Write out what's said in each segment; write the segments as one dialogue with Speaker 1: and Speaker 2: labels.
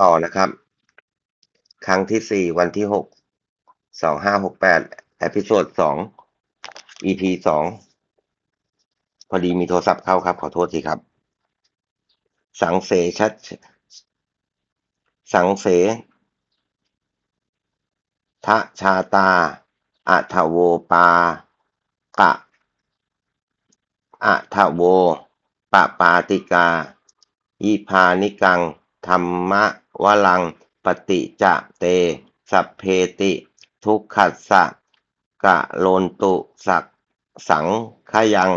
Speaker 1: ต่อนะครับ ครั้งที่สี่วันที่หกสองห้าหกแปดเอพิโซดสอง EP สองพอดีมีโทรศัพท์เข้าครับ ขอโทษทีครับ สังเสชัด สังเสทะชาตาอัทโวปาปะอัทโวปะปาติกายิพานิกัง ธรรมะวลัง ปฏิจะเต สัพเพติ ทุกขัสสะกะโลนตุสักสังขยัง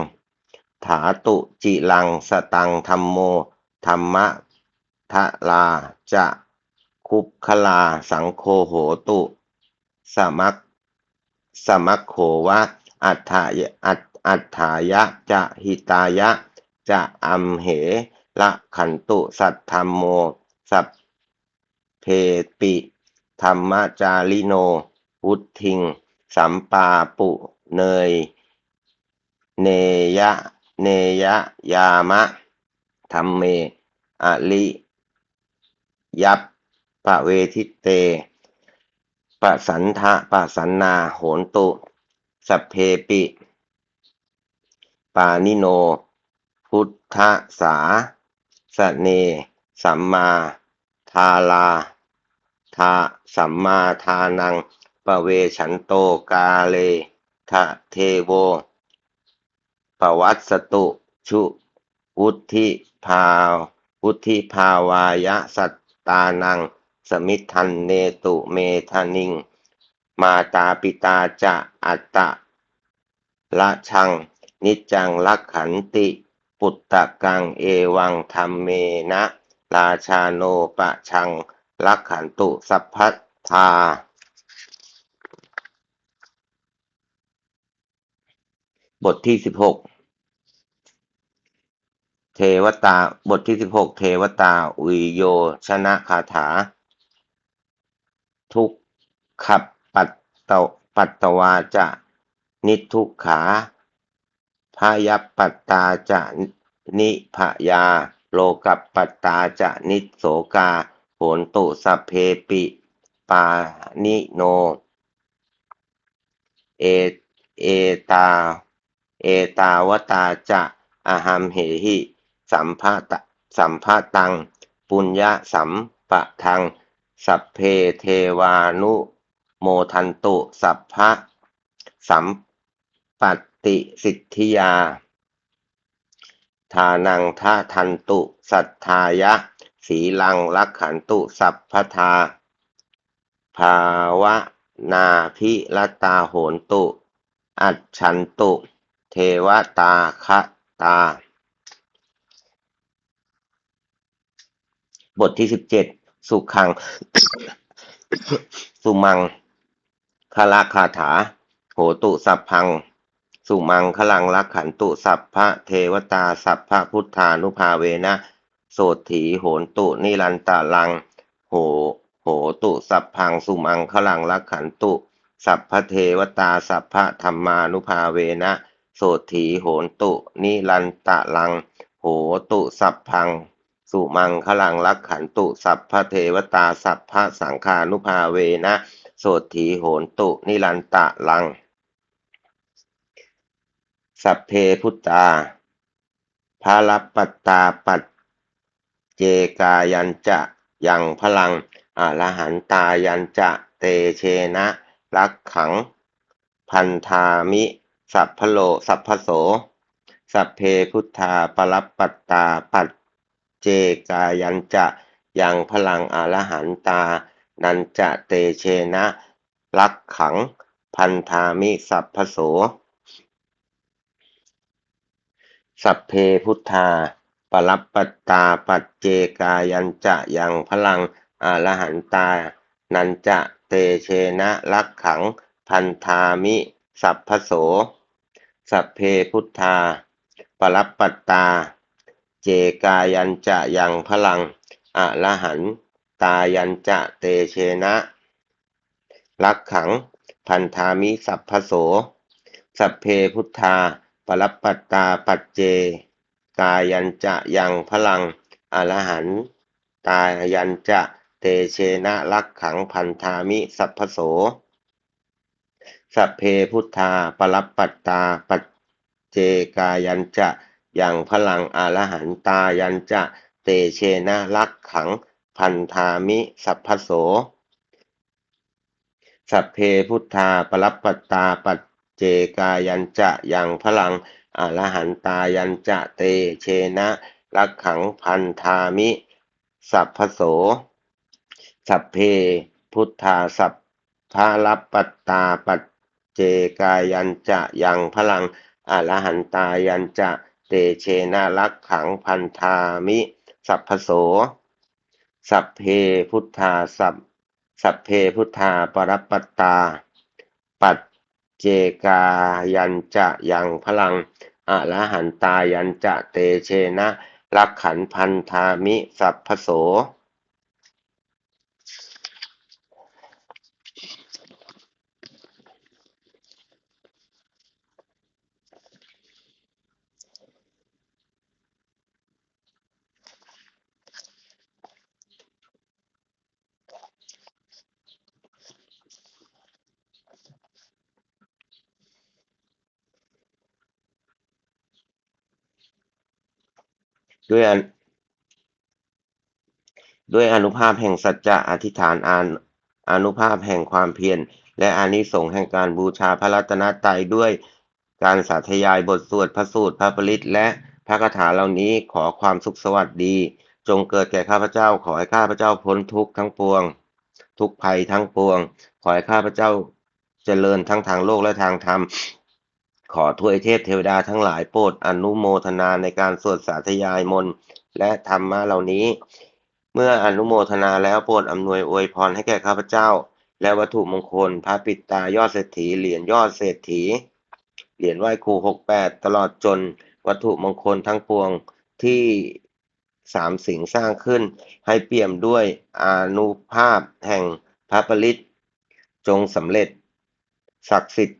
Speaker 1: ถาตุจิลังสตังธรรมโม ธรรมะทะลาจะคุปคลาสังโฆโหตุ สมัคสมัคโขวะอัฏฐายอัฏฐายะจะหิตายะจะอัมเห ละขันตุสัทธรรมโม สัพเพปิ ธรรมจาริโน วุทิง สัมปาปุเนย เนยะ เนยะ ยามะธรรมเมอริยัปปะเวทิเตปะสันทะปะสันนาโหนตุ สัพเพปิ ปานิโน พุทธสา สเน สัมมาทาลาทาสัมมาทานังปะเวฉันโตกาเลทะเทโวปวัตสตุชุวุธิภาวุธิภาวายะสัตตานัง สมิทธันเนตุเมทานิง มาตาปิตาจะอัตตะละชัง นิจจังลักขันติ ปุตตะกังเอวังธรรมเมนะ ราชาโนปะชังลักขันตุสัพพัทธาบทที่สิบหกเทวตาบทที่สิบหกเทวตาอุยโยชนะคาถา ทุกขับปัตตวปัตตวาจะ นิทุกขา พยัปปัตตาจะนิพยา โลกัปปัตตาจะนิโสกาโหนตุสัพเพปิปานิโน เอเอตา เอตาวตาจะอหัมเหหิสัมภาตสัมภาตัง ปุญญาสัมปะทัง สัพเพเทวานุ โมทันตุ สัพพะสัมปัต ติสิทธิยา ทานังทาทันตุ สัทธายะ สีลังลักขันตุ สัพพทา ภาวะนาพิรตาโหนตุ อัจฉันตุ เทวตาคะตา บทที่สิบเจ็ดสุขัง สุมังคละคาถา โหตุสัพพัง สุมังคลังลักขันตุสัพพะเทวตาสัพพะพุทธานุภาเวนะ โสถีโหนตุนิรันตาลัง โหโหตุสัพพังสุมังคลังลักขันตุสัพพะเทวตาสัพพะธรรมานุภาเวนะโสถีโหนตุนิรันตะลัง โหตุสัพพัง สุมังคลังลักขันตุสัพพะเทวตาสัพพะสังฆานุภาเวนะโสถีโหนตุนิรันตะลัง สัพเพพุตตาภาลปัตตาปัจเจกายัญจะยังพลังอรหันตายัญจะเตเชนะรักขัง พันธามิ สัพพโลสัพพโส สัพเพพุทธาปรับปัตตาปัจเจกายัญจะยังพลังอรหันตา นันจะเตเชนะรักขัง พันธามิสัพพโส สัพเพพุทธา ปรับปัตตาปัจเจกายัญจะยังพลังอรหันตา นันจะเตเชนะรักขัง พันธามิ สัพพโส สัพเพพุทธา ปรับปัตตา เจกายัญจะยังพลังอรหันตายัญจะเตเชนะรักขัง พันธามิสัพพโส สัพเพพุทธา ปรับปัตตาปัจเจ กายัญจะยังพลังอรหันตายัญจะเตเชนะรักขังพันธามิสัพพโส สัพเพพุทธาปรับปัตตาปัจเจกายัญจะยังพลังอรหันตายัญจะเตเชนะรักขังพันธามิสัพพโส สัพเพพุทธาปรับปัตตาปัจ เจกายัญจะยังพลังอรหันตายัญจะเตเชนะรักขังพันธามิ สัพพโส สัพเพพุทธาสัพพะรัปัตตาปัจเจกายัญจะยังพลังอรหันตายัญจะเตเชนะรักขังพันธามิ สัพพโส สัพเพพุทธาสัพสัพเพพุทธาปรัปัตตา ปัจ เจกายัญจะยังพลังอรหันตายัญจะเตเชนะรักขันพันธามิสัพพโส ด้วยอนุด้วยอนุภาพแห่งสัจจะอธิษฐานอานอนุภาพแห่งความเพียรและอานิสงส์แห่งการบูชาพระรัตนตรัยด้วยการสาธยายบทสวดพระสูตรพระปริตและพระคาถาเหล่านี้ขอความสุขสวัสดี จงเกิดแก่ข้าพเจ้า ขอให้ข้าพเจ้าพ้นทุกข์ทั้งปวง ทุกภัยทั้งปวง ขอให้ข้าพเจ้าเจริญทั้งทางโลกและทางธรรม ขอทวยเทพเทวดาทั้งหลายโปรดอนุโมทนาในการสวดสาธยายมนต์และธรรมะเหล่านี้ เมื่ออนุโมทนาแล้วโปรดอำนวยอวยพรให้แก่ข้าพเจ้า และวัตถุมงคลพระปิดตายอดเศรษฐีเหรียญยอดเศรษฐีเหรียญไหว้ครูหกแปดตลอดจนวัตถุมงคลทั้งปวงที่สามสิงสร้างขึ้น ให้เปี่ยมด้วยอนุภาพแห่งพระปริตจงสำเร็จ ศักดิ์สิทธิ์